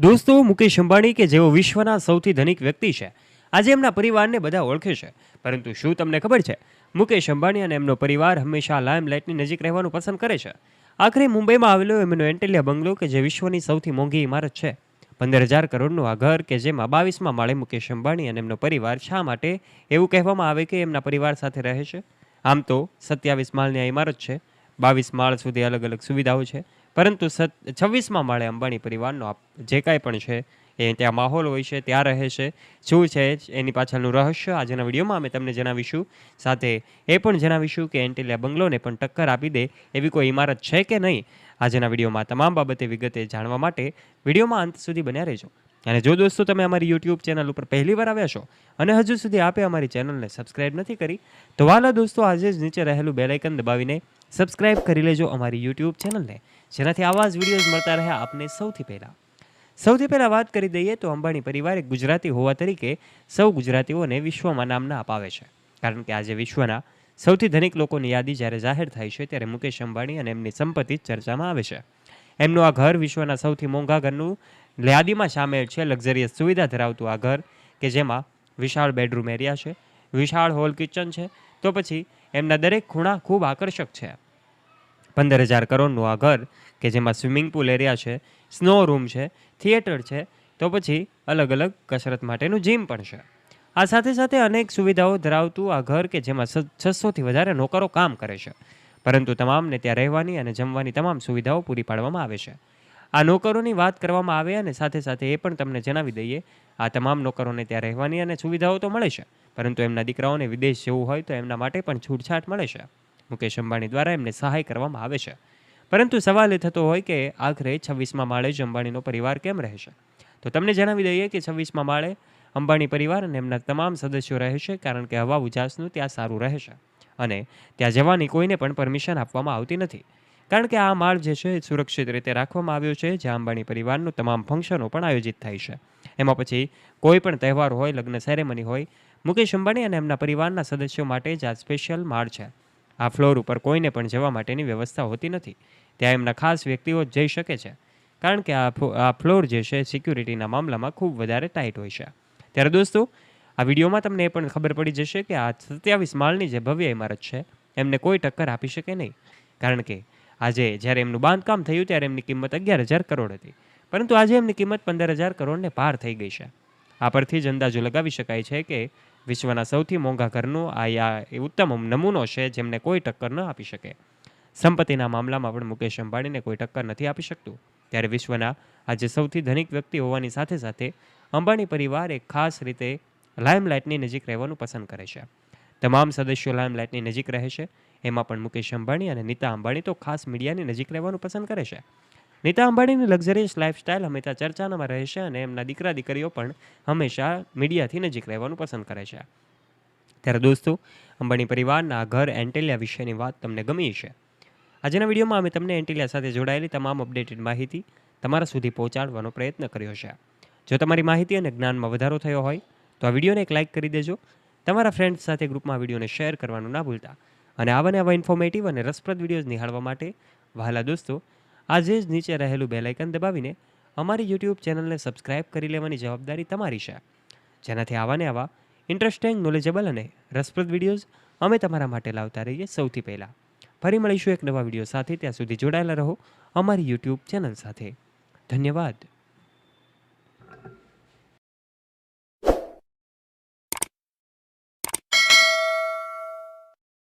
દોસ્તો, મુકેશ અંબાણી કે જેઓ વિશ્વના સૌથી ધનિક વ્યક્તિ છે, આજે એમના પરિવારને બધા ઓળખે છે. પરંતુ શું તમને ખબર છે, મુકેશ અંબાણી અને એમનો પરિવાર હંમેશા લાઇમલાઇટની નજીક રહેવાનું પસંદ કરે છે? આખરે મુંબઈમાં આવેલો એમનો એન્ટેલિયા બંગલો કે જે વિશ્વની સૌથી મોંઘી ઇમારત છે? પંદર હજાર કરોડનું આ ઘર કે જેમાં બાવીસમાં માળે મુકેશ અંબાણી અને એમનો પરિવાર શા માટે એવું કહેવામાં આવે કે એમના પરિવાર સાથે રહે છે? આમ તો સત્યાવીસ માળની આ ઇમારત છે. બાવીસ માળ સુધી અલગ અલગ સુવિધાઓ છે. પરંતુ સત, છવ્વીસમાં માળે અંબાણી પરિવારનો જે કાંઈ પણ છે, એ ત્યાં માહોલ હોય છે, ત્યાં રહે છે, શું છે, એની પાછળનું રહસ્ય આજના વિડીયોમાં અમે તમને જણાવીશું. સાથે એ પણ જણાવીશું કે એન્ટેલિયા બંગલોને પણ ટક્કર આપી દે એવી કોઈ ઇમારત છે કે નહીં? આજના વિડીયોમાં તમામ બાબતે વિગતે જાણવા માટે વિડીયોમાં અંત સુધી બન્યા રહેજો. અને જો દોસ્તો તમે અમારી યુટ્યુબ ચેનલ ઉપર પહેલી વાર આવ્યા છો અને હજુ સુધી આપે અમારી ચેનલને સબસ્ક્રાઇબ નથી કરી, તો વાલા દોસ્તો આજે જ નીચે રહેલું બેલાઇકન દબાવીને સબસ્ક્રાઇબ કરી લેજો અમારી યુટ્યુબ ચેનલને જેનાથી આવા જ વિડીયોઝ મળતા રહે આપને સૌથી પહેલાં. સૌથી પહેલાં વાત કરી દઈએ તો અંબાણી પરિવાર એક ગુજરાતી હોવા તરીકે સૌ ગુજરાતીઓને વિશ્વમાં નામના અપાવે છે. કારણ કે આજે વિશ્વના સૌથી ધનિક લોકોની યાદી જ્યારે જાહેર થાય છે ત્યારે મુકેશ અંબાણી અને એમની સંપત્તિ ચર્ચામાં આવે છે. એમનું આ ઘર વિશ્વના સૌથી મોંઘા ઘરનું યાદીમાં સામેલ છે, લક્ઝરિયસ સુવિધા ધરાવતું આ ઘર કે જેમાં વિશાળ બેડરૂમ એરિયા છે, વિશાળ હોલ કિચન છે, તો પછી એમના દરેક ખૂણા ખૂબ આકર્ષક છે. પંદર હજાર કરોડનું આ ઘર કે જેમાં સ્વિમિંગ પુલ એરિયા છે, સ્નો રૂમ છે, થિયેટર છે, તો પછી અલગ અલગ કસરત માટેનું જીમ પણ છે. આ સાથે સાથે અનેક સુવિધાઓ ધરાવતું આ ઘર કે જેમાં છસોથી વધારે નોકરો કામ કરે છે. પરંતુ તમામને ત્યાં રહેવાની અને જમવાની તમામ સુવિધાઓ પૂરી પાડવામાં આવે છે. આ નોકરોની વાત કરવામાં આવે અને સાથે સાથે એ પણ તમને જણાવી દઈએ, આ તમામ નોકરોને ત્યાં રહેવાની અને સુવિધાઓ તો મળે છે, પરંતુ એમના દીકરાઓને વિદેશ જવું હોય તો એમના માટે પણ છૂટછાટ મળે છે. મુકેશ અંબાણી દ્વારા એમને સહાય કરવામાં આવે છે. પરંતુ સવાલ એ થતો હોય કે આખરે છવ્વીસમાં માળે જ અંબાણીનો પરિવાર કેમ રહેશે તો તમને જણાવી દઈએ કે છવ્વીસમાં માળે અંબાણી પરિવાર અને એમના તમામ સદસ્યો રહેશે કારણ કે હવા ઉજાસનું ત્યાં સારું રહેશે. અને ત્યાં જવાની કોઈને પણ પરમિશન આપવામાં આવતી નથી. કારણ કે આ માળ જે છે એ સુરક્ષિત રીતે રાખવામાં આવ્યો છે, જ્યાં અંબાણી પરિવારનું તમામ ફંક્શનો પણ આયોજિત થાય છે. એમાં પછી કોઈ પણ તહેવાર હોય, લગ્ન સેરેમની હોય, મુકેશ અંબાણી અને એમના પરિવારના સદસ્યો માટે જ આ સ્પેશિયલ માળ છે. આ ફ્લોર ઉપર કોઈને પણ જવા માટેની વ્યવસ્થા હોતી નથી. ત્યાં એમના ખાસ વ્યક્તિઓ જઈ શકે છે. કારણ કે આ ફ્લોર જે છે, સિક્યુરિટીના મામલામાં ખૂબ વધારે ટાઈટ હોય છે. ત્યારે દોસ્તો, આ વિડીયોમાં તમને એ પણ ખબર પડી જશે કે આ સત્યાવીસ માળની જે ભવ્ય ઇમારત છે, એમને કોઈ ટક્કર આપી શકે નહીં. કારણ કે આજે જ્યારે એમનું બાંધકામ થયું ત્યારે એમની કિંમત અગિયાર હજાર કરોડ હતી. પરંતુ આજે એમની કિંમત પંદર હજાર કરોડને પાર થઈ ગઈ છે. આ પરથી જ અંદાજો લગાવી શકાય છે કે વિશ્વના સૌથી મોંઘા ઘરનું આ એ ઉત્તમ નમૂનો છે જેમને કોઈ ટક્કર ન આપી શકે. સંપત્તિના મામલામાં પણ મુકેશ અંબાણીને કોઈ ટક્કર નથી આપી શકતું. ત્યારે વિશ્વના આજે સૌથી ધનિક વ્યક્તિ હોવાની સાથે સાથે અંબાણી પરિવાર એક ખાસ રીતે લાઇમલાઇટની નજીક રહેવાનું પસંદ કરે છે. તમામ સદસ્યો લાઇમલાઇટની નજીક રહે છે. એમાં પણ મુકેશ અંબાણી અને નીતા અંબાણી તો ખાસ મીડિયાની નજીક રહેવાનું પસંદ કરે છે. નીતા અંબાણીની લક્ઝરિયસ લાઇફસ્ટાઇલ હંમેશા ચર્ચામાં રહે છે અને એમના દીકરા દીકરીઓ પણ હંમેશા મીડિયાથી નજીક રહેવાનું પસંદ કરે છે. ત્યારે દોસ્તો, અંબાણી પરિવારના ઘર એન્ટેલિયા વિશેની વાત તમને ગમી છે આજના વિડીયોમાં અમે તમને એન્ટિલિયા સાથે જોડાયેલી તમામ અપડેટેડ માહિતી તમારા સુધી પહોંચાડવાનો પ્રયત્ન કર્યો છે. જો તમારી માહિતી અને જ્ઞાનમાં વધારો થયો હોય, તો આ વિડીયોને એક લાઇક કરી દેજો. તમારા ફ્રેન્ડ્સ સાથે ગ્રુપમાં વિડીયોને શેર કરવાનું ના ભૂલતા. અને આવા ને આવા ઇન્ફોર્મેટિવ અને રસપ્રદ વિડીયોઝ નિહાળવા માટે, વહાલા દોસ્તો, આજે જ નીચે રહેલું બેલાઇકન દબાવીને અમારી યુટ્યુબ ચેનલને સબસ્ક્રાઇબ કરી લેવાની જવાબદારી તમારી છે. જેનાથી આવા ને આવા ઇન્ટરેસ્ટિંગ નોલેજેબલ અને રસપ્રદ વિડીયોઝ અમે તમારા માટે લાવતા રહીએ સૌથી પહેલાં. ફરી મળીશું એક નવા વીડિયો સાથે. ત્યાં સુધી જોડાયેલા રહો અમારી યુટ્યુબ ચેનલ સાથે. ધન્યવાદ.